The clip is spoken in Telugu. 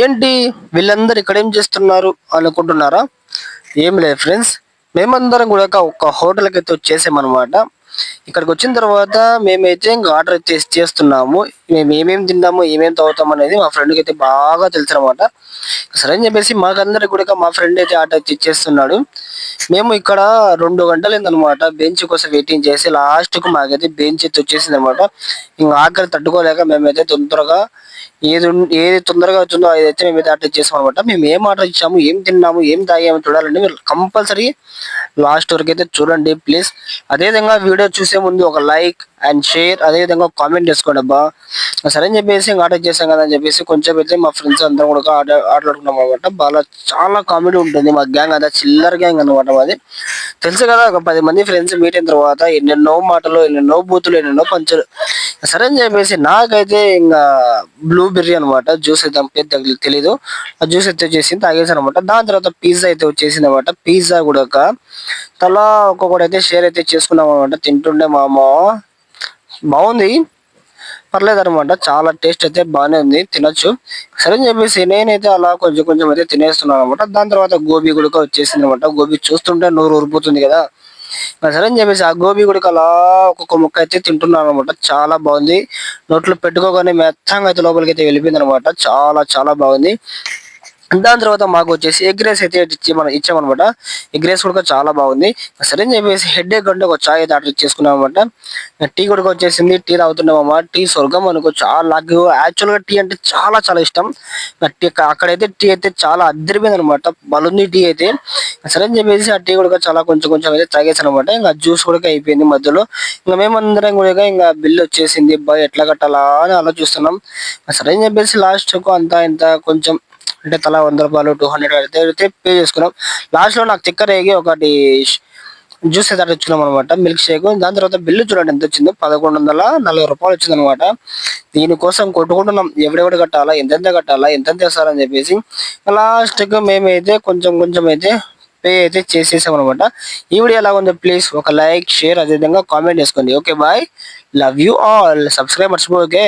ఏంటి వీళ్ళందరూ ఇక్కడ ఏం చేస్తున్నారు అనుకుంటున్నారా? ఏం లేదు ఫ్రెండ్స్ మేమందరం కూడా ఒక హోటల్కి అయితే వచ్చేసామన్నమాట. ఇక్కడికి వచ్చిన తర్వాత మేమైతే ఇంకా ఆర్డర్ చేసి చేస్తున్నాము. మేము ఏమేమి తిన్నాము ఏమేమి తాగుతాం అనేది మా ఫ్రెండ్కి అయితే బాగా తెలుసు అనమాట సరే అని చెప్పేసి మాకందరికి కూడా మా ఫ్రెండ్ అయితే ఆర్డర్ ఇచ్చేస్తున్నాడు మేము ఇక్కడ రెండు గంటలు అనమాట బెంచ్ కోసం వెయిటింగ్ చేసి లాస్ట్కు మాకైతే బెంచ్ అయితే వచ్చేసింది అనమాట ఇంకా ఆకలి తట్టుకోలేక మేమైతే తొందరగా ఏది ఏది తొందరగా వచ్చిందో అదైతే మేమైతే ఆర్డర్ చేసాం అనమాట మేము ఏం ఆర్డర్ ఇచ్చాము ఏం తిన్నాము ఏం తాగాము చూడాలంటే మీరు కంపల్సరీ లాస్ట్ వరకు అయితే చూడండి ప్లీజ్ అదేవిధంగా వీడియో చూసే ముందు ఒక లైక్ అండ్ షేర్ అదేవిధంగా కామెంట్ చేసుకోండి అబ్బా. సరే అని చెప్పేసి ఇంకా ఆర్డర్ చేసాం కదా అని చెప్పేసి కొంచెం అయితే మా ఫ్రెండ్స్ అందరం కూడా ఆట ఆటలాడుకున్నాం అనమాట బాగా చాలా కామెడీ ఉంటుంది మా గ్యాంగ్ అదా చిల్లర్ గ్యాంగ్ అనమాట మాది. తెలుసు కదా ఒక పది మంది ఫ్రెండ్స్ మీట్ అయిన తర్వాత ఎన్నెన్నో మాటలు ఎన్నెన్నో బూతులు ఎన్నెన్నో పంచులు. సరే అని చెప్పేసి నాకైతే ఇంకా బ్లూబెర్రీ అనమాట జ్యూస్ అయితే పేరు తెలి- తెలీదు. ఆ జ్యూస్ అయితే వచ్చేసి తాగేసాను అనమాట దాని తర్వాత పిజ్జా అయితే వచ్చేసింది అనమాట పిజ్జా కూడా తలా ఒక్కొక్కటి అయితే షేర్ అయితే చేసుకున్నాం అనమాట తింటుండే మా అమ్మ బాగుంది. పర్లేదు అనమాట చాలా టేస్ట్ అయితే బాగానే ఉంది. తినొచ్చు. సరే అని చెప్పేసి నేనైతే అలా కొంచెం కొంచెం అయితే తినేస్తున్నాను అనమాట దాని తర్వాత గోబీ గుడిక వచ్చేసింది అనమాట గోబీ చూస్తుంటే నోరు ఊరిపోతుంది కదా. సరే అని చెప్పేసి ఆ గోబీ గుడికి అలా ఒక్కొక్క ముక్క అయితే తింటున్నాను అనమాట చాలా బాగుంది. నోట్లో పెట్టుకోగానే మెత్తంగా అయితే లోపలికి అయితే వెళ్ళిపోయింది అనమాట చాలా చాలా బాగుంది. దాని తర్వాత మాకు వచ్చేసి ఎగ్ రైస్ అయితే ఇచ్చి మనం ఇచ్చామన్నమాట. ఎగ్ రైస్ కూడా చాలా బాగుంది. సరే అని చెప్పేసి హెడ్ ఎగ్ అంటే ఒక చాయ్ అయితే ఆర్డర్ చేసుకున్నాం అనమాట టీ కూడా వచ్చేసింది టీ తాగుతున్నామమ్మా. టీ స్వర్గం అనుకో చాలా నాకు యాక్చువల్గా టీ అంటే చాలా చాలా ఇష్టం. టీ అక్కడైతే టీ అయితే చాలా అద్దరిపోయింది అనమాట బలుంది టీ అయితే. సరే అని చెప్పేసి ఆ టీ కూడా చాలా కొంచెం కొంచెం అయితే తాగేసాను అనమాట ఇంకా జ్యూస్ కూడా అయిపోయింది మధ్యలో. ఇంకా మేమందరం కూడా ఇంకా బిల్లు వచ్చేసింది. బా ఎట్లా కట్టాలా అని ఆలోచిస్తున్నాం. సరే అని చెప్పేసి లాస్ట్కు అంతా ఇంత కొంచెం అంటే తలా వంద రూపాయలు టూ హండ్రెడ్ అయితే అయితే పే చేసుకున్నాం. లాస్ట్లో నాకు చక్కెర వేగి ఒకటి జ్యూస్ అయితే తెచ్చుకున్నాం అనమాట మిల్క్ షేక్ దాని తర్వాత బిల్లు చూడండి ఎంత వచ్చిందో. పదకొండు వందల నలభై రూపాయలు వచ్చింది అనమాట దీనికోసం కొట్టుకుంటున్నాం. ఎవడెవడు కట్టాలా ఎంతెంత కట్టాలా ఎంతెంత వేస్తారని చెప్పేసి. లాస్ట్కు మేమైతే కొంచెం కొంచెం అయితే పే అయితే చేసేసాం అనమాట ఈ వీడియో ఎలా ఉందో ప్లీజ్ ఒక లైక్ షేర్ అదేవిధంగా కామెంట్ చేసుకోండి. Okay bye love you all subscribe మర్చిపోకే